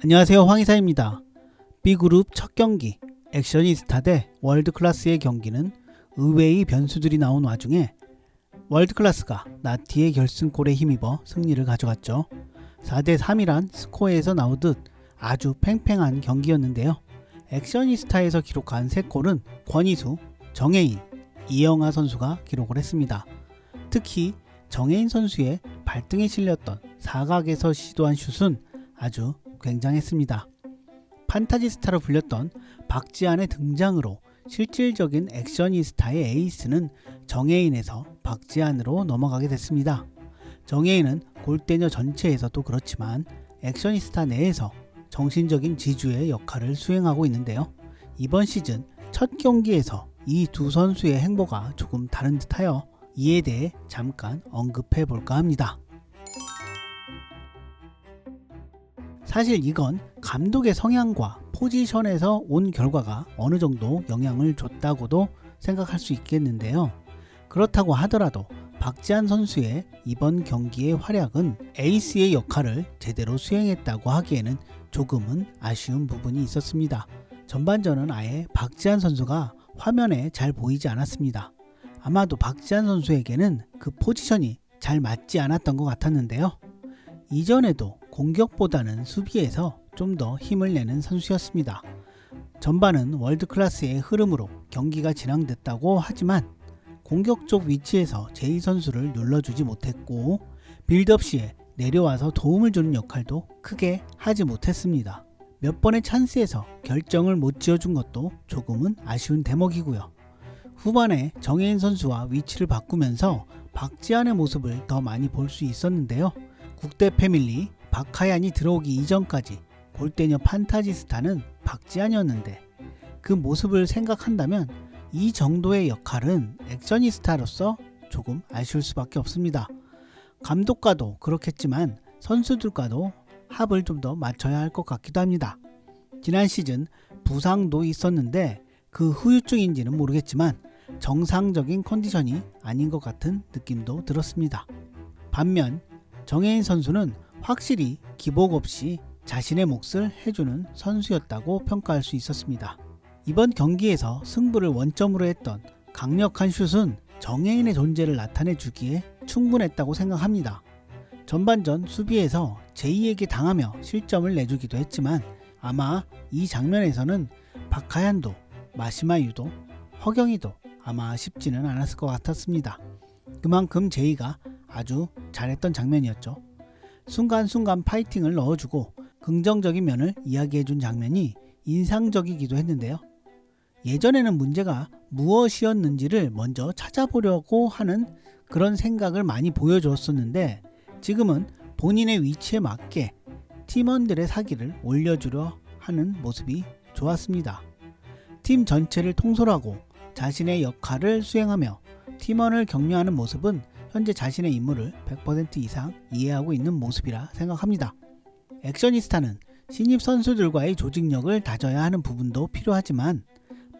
안녕하세요 황희사입니다. B그룹 첫 경기 액션이스타 대 월드클래스의 경기는 의외의 변수들이 나온 와중에 월드클래스가 나티의 결승골에 힘입어 승리를 가져갔죠. 4대 3이란 스코어에서 나오듯 아주 팽팽한 경기였는데요. 액션이스타에서 기록한 3골은 권희수, 정혜인, 이영하 선수가 기록을 했습니다. 특히 정혜인 선수의 발등에 실렸던 사각에서 시도한 슛은 아주 굉장했습니다. 판타지스타로 불렸던 박지한의 등장으로 실질적인 액션이스타의 에이스는 정혜인에서 박지한으로 넘어가게 됐습니다. 정혜인은 골대녀 전체에서도 그렇지만 액션이스타 내에서 정신적인 지주의 역할을 수행하고 있는데요. 이번 시즌 첫 경기에서 이 두 선수의 행보가 조금 다른 듯하여 이에 대해 잠깐 언급해 볼까 합니다. 사실 이건 감독의 성향과 포지션에서 온 결과가 어느 정도 영향을 줬다고도 생각할 수 있겠는데요. 그렇다고 하더라도 박지한 선수의 이번 경기의 활약은 에이스의 역할을 제대로 수행했다고 하기에는 조금은 아쉬운 부분이 있었습니다. 전반전은 아예 박지한 선수가 화면에 잘 보이지 않았습니다. 아마도 박지한 선수에게는 그 포지션이 잘 맞지 않았던 것 같았는데요. 이전에도 공격보다는 수비에서 좀 더 힘을 내는 선수였습니다. 전반은 월드클래스의 흐름으로 경기가 진행됐다고 하지만 공격 쪽 위치에서 제이 선수를 눌러주지 못했고 빌드업 시에 내려와서 도움을 주는 역할도 크게 하지 못했습니다. 몇 번의 찬스에서 결정을 못 지어준 것도 조금은 아쉬운 대목이고요. 후반에 정혜인 선수와 위치를 바꾸면서 박지한의 모습을 더 많이 볼 수 있었는데요. 국대 패밀리 박하얀이 들어오기 이전까지 골대녀 판타지스타는 박지한이었는데 그 모습을 생각한다면 이 정도의 역할은 액션이스타로서 조금 아쉬울 수밖에 없습니다. 감독과도 그렇겠지만 선수들과도 합을 좀 더 맞춰야 할 것 같기도 합니다. 지난 시즌 부상도 있었는데 그 후유증인지는 모르겠지만 정상적인 컨디션이 아닌 것 같은 느낌도 들었습니다. 반면 정혜인 선수는 확실히 기복 없이 자신의 몫을 해주는 선수였다고 평가할 수 있었습니다. 이번 경기에서 승부를 원점으로 했던 강력한 슛은 정혜인의 존재를 나타내 주기에 충분했다고 생각합니다. 전반전 수비에서 제이에게 당하며 실점을 내주기도 했지만 아마 이 장면에서는 박하얀도 마시마유도 허경이도 아마 쉽지는 않았을 것 같았습니다. 그만큼 제이가 아주 잘했던 장면이었죠. 순간순간 파이팅을 넣어주고 긍정적인 면을 이야기해준 장면이 인상적이기도 했는데요. 예전에는 문제가 무엇이었는지를 먼저 찾아보려고 하는 그런 생각을 많이 보여주었었는데 지금은 본인의 위치에 맞게 팀원들의 사기를 올려주려 하는 모습이 좋았습니다. 팀 전체를 통솔하고 자신의 역할을 수행하며 팀원을 격려하는 모습은 현재 자신의 임무를 100% 이상 이해하고 있는 모습이라 생각합니다. 액션이스타는 신입 선수들과의 조직력을 다져야 하는 부분도 필요하지만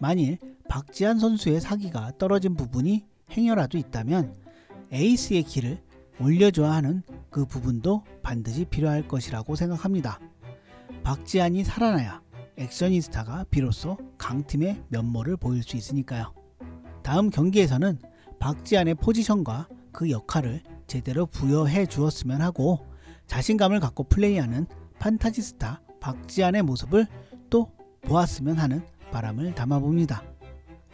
만일 박지한 선수의 사기가 떨어진 부분이 행여라도 있다면 에이스의 길을 올려줘야 하는 그 부분도 반드시 필요할 것이라고 생각합니다. 박지한이 살아나야 액션이스타가 비로소 강팀의 면모를 보일 수 있으니까요. 다음 경기에서는 박지한의 포지션과 그 역할을 제대로 부여해 주었으면 하고 자신감을 갖고 플레이하는 판타지스타 박지한의 모습을 또 보았으면 하는 바람을 담아봅니다.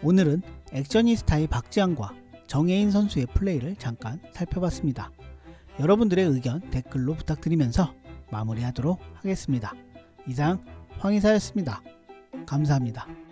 오늘은 액션이스타의 박지한과 정혜인 선수의 플레이를 잠깐 살펴봤습니다. 여러분들의 의견 댓글로 부탁드리면서 마무리하도록 하겠습니다. 이상 황희사였습니다. 감사합니다.